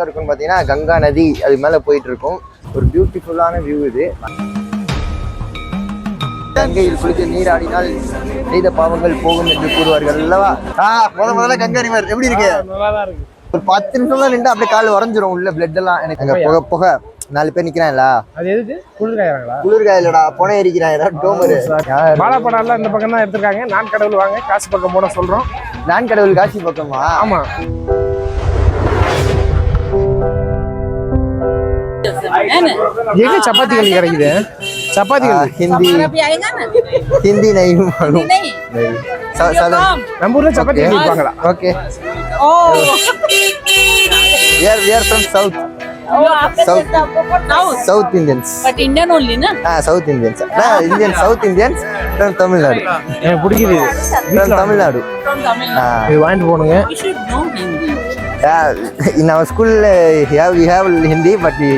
எங்க இருக்குன்னு பாத்தீங்கன்னா கங்கா நதி அது மேல போயிட்டு இருக்கும் ஒரு பியூட்டிஃபுல்லான வியூ இது. கங்கையில் குளித்து நீராடினால் செய்த பாவங்கள் போகும் என்று கூறுவார்கள் அல்லவா? ஆ முத முதல்ல கங்கை ரிவர் எப்படி இருக்கு? ஒரு பத்து நிமிஷம் தான் நின்று அப்படியே கால் உறைஞ்சிரும் உள்ள பிளட் எல்லாம் எனக்கு அங்க புகை புகை. நாலு பேர் நிக்கிறான்ல அது எதுக்கு? குளிர்காயறாங்களா? குளிர்காயிலடா புனை எரிக்கிறான் டோமரு. பாலாப்படாலாம் இந்த பக்கம் தான் எடுத்திருக்காங்க. நான் கடவுள் வாங்க காசு பக்கம் போட சொல்றோம். நான் கடவுள் காட்சி பக்கமா? ஆமா. எங்க சப்பாத்தி களி கிடைக்குது சப்பாத்தி களி ஹிந்தி ஹிந்தி நெய் நம்ம ஊர்ல சப்பாத்தி களி விற்பாங்களா okay oh we are we are from south South, South Indians. But Indian only, na? Ah, South Indians. Ah, Indian, South Indians from Tamil Nadu. எனக்கு பிடிக்குது From Tamil Nadu. From Tamil Nadu. Ah. இது வாங்கிட்டு போனுங்க. You should know Hindi. Yeah, in our school uh, we have we have Hindi, but we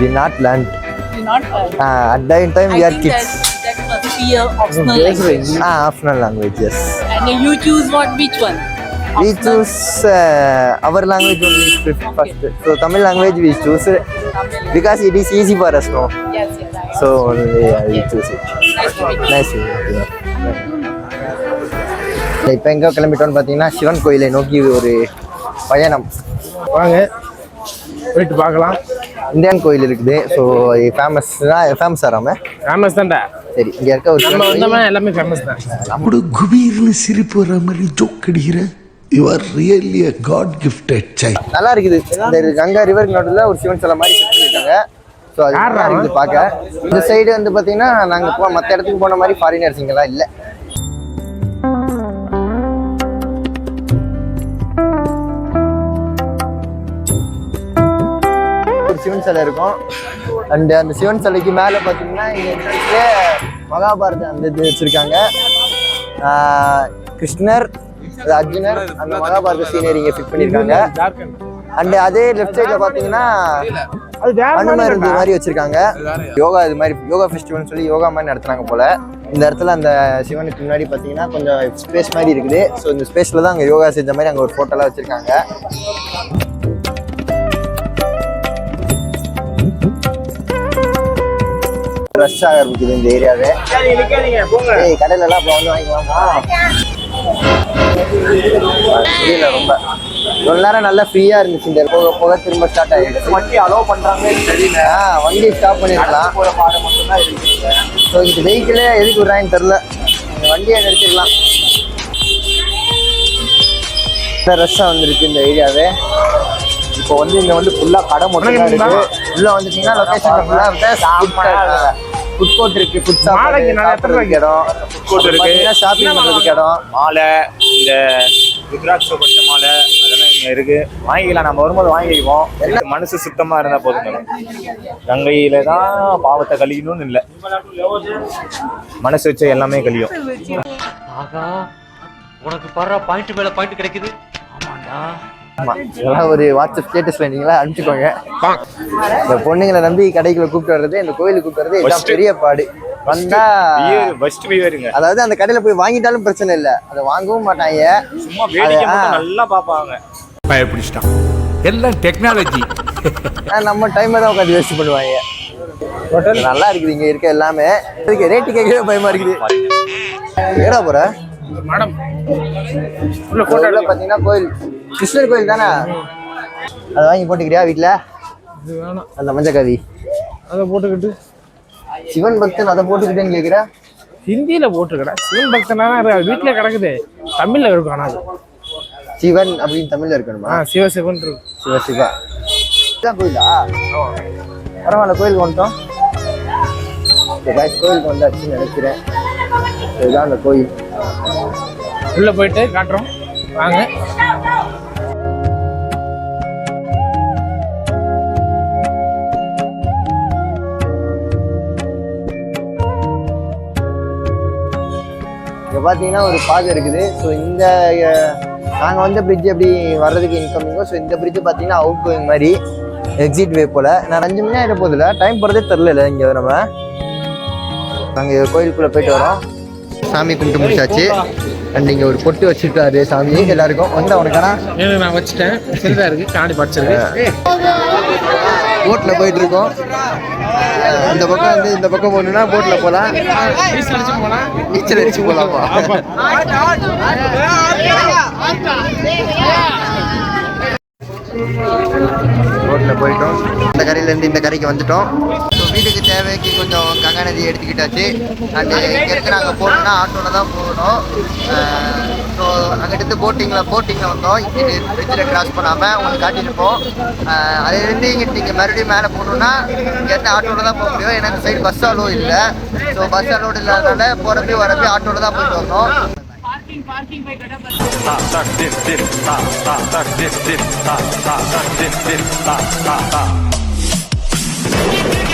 we not learned you not uh, ah at that time we I are think kids that, that be a optional பேசுறேன் language. ah optional language yes and you choose what which one we Optional? choose uh, our language only first so tamil language we choose Tamil. because it is easy for us no yes yes I so only uh, we choose it nice to meet you. Nice இப்போ எங்கே கிளம்பிட்டோம்னு பார்த்தீங்கன்னா சிவன் கோயிலை நோக்கி ஒரு பயணம் வாங்க போயிட்டு பார்க்கலாம் இந்தியன் கோயில் இருக்குது. ஸோ ஃபேமஸ் தான் ஃபேமஸ் ஆறாம ஃபேமஸ் தான்டா. சரி இங்கே இருக்க ஒரு நம்ம வந்தோம்னா எல்லாமே ஃபேமஸ் தான். அப்படி குபீர்னு சிரிப்பு வர மாதிரி ஜோக் அடிக்கிற you are really a god gifted child நல்லா இருக்குது. இந்த கங்கா ரிவருக்கு நடுவில் ஒரு சிவன் சிலை மாதிரி பண்ணிருக்காங்க ஸோ அது நல்லா இருக்குது பார்க்க. இந்த சைடு வந்து பார்த்தீங்கன்னா நாங்கள் போ மற்ற இடத்துக்கு போன மாதிரி ஃபாரினர்ஸ் இங்கெல்லாம் இல்லை. சிவன் சிலை இருக்கும். அண்ட் அந்த சிவன் சிலைக்கு மேலே பார்த்தீங்கன்னா இங்கே இருக்கிற மகாபாரதம் அந்த இது வச்சுருக்காங்க. கிருஷ்ணர் அர்ஜுனர் அந்த மகாபாரத சீனரி இங்கே ஃபிட் பண்ணியிருக்காங்க அண்ட் அதே லெஃப்ட் சைடில் பார்த்தீங்கன்னா அது வேற அனுமர் மாதிரி வச்சிருக்காங்க. யோகா இது மாதிரி யோகா ஃபெஸ்டிவல்னு சொல்லி யோகா மாதிரி நடத்துனாங்க போல. இந்த இடத்துல அந்த சிவனுக்கு முன்னாடி பார்த்தீங்கன்னா கொஞ்சம் ஸ்பேஸ் மாதிரி இருக்குது. ஸோ இந்த ஸ்பேஸில் தான் அங்கே யோகா செஞ்ச மாதிரி அங்கே ஒரு ஃபோட்டோலாம் வச்சிருக்காங்க. ரஷ்ஷாக இருக்குது இந்த ஏரியாவே. ஏய் கடையில எல்லாம் இப்போ வந்து வாங்கிக்கலாமா? ரொம்ப. இவ்வளோ நேரம் நல்லா ஃப்ரீயா இருந்துச்சு இந்த போக போக திரும்ப ஸ்டார்ட் ஆயிடுச்சு. வண்டி அலோவ் பண்றாங்கன்னு தெரியல. ஆ வண்டி ஸ்டாப் பண்ணிருக்கலாம் போற பாதை மட்டும் தான் இருக்கு. ஸோ இந்த வெஹிக்கிளே எதுக்கு விடுறாங்கன்னு தெரியல. இந்த வண்டியை நிறுத்திடலாம். ரஷ்ஷாக வந்துருக்கு இந்த ஏரியாவே. இப்போ வந்து இங்க வந்து ஃபுல்லா கடை மட்டும் தான் இருக்கு. உள்ள வந்துட்டீங்கன்னா லொகேஷன்ல ஃபுல்லா ஃபுட் கோர்ட் இருக்கு ஃபுட் மாலைக்கு நிறைய. இடம். ஃபுட் கோர்ட் இருக்கு ஷாப்பிங் பண்றதுக்கு இடம். மாலை இந்த ருத்ராட்ச பட்ட மாலை அதெல்லாம் இங்க இருக்கு. வாங்கிக்கலாம் நம்ம வரும்போது வாங்கிக்குவோம். எனக்கு மனசு சுத்தமா இருந்தா போதும் மேடம். கங்கையில தான் பாவத்தை கழிக்கணும்னு இல்லை. மனசு வச்ச எல்லாமே கழியும். ஆகா உனக்கு படுற பாயிண்ட் மேல பாயிண்ட் கிடைக்குது. ஆமாண்டா. ஆமா இதெல்லாம் ஒரு வாட்ஸ்அப் ஸ்டேட்டஸ் பண்ணீங்களா அனுப்பிச்சுக்கோங்க. இந்த பொண்ணுங்களை நம்பி கடைக்குள்ள கூப்பிட்டு வர்றது இந்த கோயிலுக்கு கூப்பிட்டு வர்றது இதான். பெரிய பாடு. வந்தா அதாவது அந்த கடையில போய் வாங்கிட்டாலும் பிரச்சனை இல்லை. அதை வாங்கவும் மாட்டாங்க. சும்மா வேடிக்கை நல்லா பார்ப்பாங்க. பயப்பிடிச்சிட்டான் எல்லாம் டெக்னாலஜி நம்ம டைம் தான் உட்காந்து வேஸ்ட் பண்ணுவாங்க. ஹோட்டல் நல்லா இருக்குது இங்க இருக்க எல்லாமே. இதுக்கு ரேட்டு கேட்கவே பயமா இருக்குது. ஏடா போற? மேடம். உள்ள பாத்தீங்கன்னா கோயில். கிருஷ்ணர் கோயில் தானே? அதை வாங்கி போட்டுக்கிறியா வீட்டுல இது வேணாம். அந்த மஞ்சக்காவி. அதை போட்டுக்கிட்டு. சிவன் பக்தன் அதை போட்டுக்கிட்டேன்னு கேக்குற ஹிந்தியில போட்டுக்கடா சிவன் பக்தனா வீட்டுல கிடக்குது. தமிழ்ல இருக்கும் ஆனா அது. சிவன் அப்படின்னு தமிழ்ல இருக்கணுமா? ஆ சிவ சிவன் இருக்கு சிவ சிவா. இதான் கோயிலா? பரவாயில்ல கோயிலுக்கு வந்துட்டோம். கோயிலுக்கு வந்தாச்சுன்னு நினைக்கிறேன். இதுதான் அந்த கோயில். உள்ள போயிட்டு காட்டுறோம். வாங்க. இங்க பாத்தீங்கன்னா ஒரு பாதை இருக்குது. ஸோ இந்த நாங்கள் வந்த பிரிட்ஜ் எப்படி வர்றதுக்கு இன்கமிங்கோ ஸோ இந்த பிரிட்ஜ் பார்த்தீங்கன்னா அவுட் கோயிங் மாதிரி எக்ஸிட் வே போல. நான் அஞ்சு மணி ஆகிட போதில்ல டைம் போகிறதே தெரில இங்கே நம்ம. நாங்கள் கோயிலுக்குள்ளே போயிட்டு வரோம். சாமி கும்பிட்டு முடிச்சாச்சு. அண்ட் இங்கே ஒரு பொட்டு வச்சிருக்காரு சாமி. எல்லாருக்கும். வந்தா எனக்கு நான் வச்சுட்டேன். இருக்கு. காணி படிச்சிருக்கு. போட்டில் போயிட்டு இருக்கோம். இந்த பக்கம் வந்து இந்த பக்கம் போகணுன்னா போட்டில் போகலாம் நீச்சல் அடிச்சு போகலாமா இந்த கரையிலேருந்து இந்த கரைக்கு வந்துட்டோம் ஸோ வீட்டுக்கு தேவைக்கு கொஞ்சம் கங்கா நதி எடுத்துக்கிட்டாச்சு அண்டு இங்கேருந்து நாங்கள் போகணுன்னா ஆட்டோவில் தான் போகணும் ஸோ அங்கிட்டு போட்டிங்கில் போட்டிங்கில் வந்தோம் இங்கே பிரிட்ஜில் கிராஸ் பண்ணாமல் உங்களுக்கு காட்டியிருப்போம் அதுலேருந்து இங்கிட்டு நீங்கள் மறுபடியும் மேலே போகணுன்னா இங்கேருந்து ஆட்டோவில் தான் போக முடியும் ஏன்னா இந்த சைடு பஸ் அலோ இல்லை ஸோ பஸ் அலோடு இல்லாதனால போகிறப்ப வரப்போ ஆட்டோவில் தான் போயிட்டு வந்தோம் தா தா தின் தின் தா தா தா தின் தின் தா தா தா தின் தின் தா தா தா Thank you.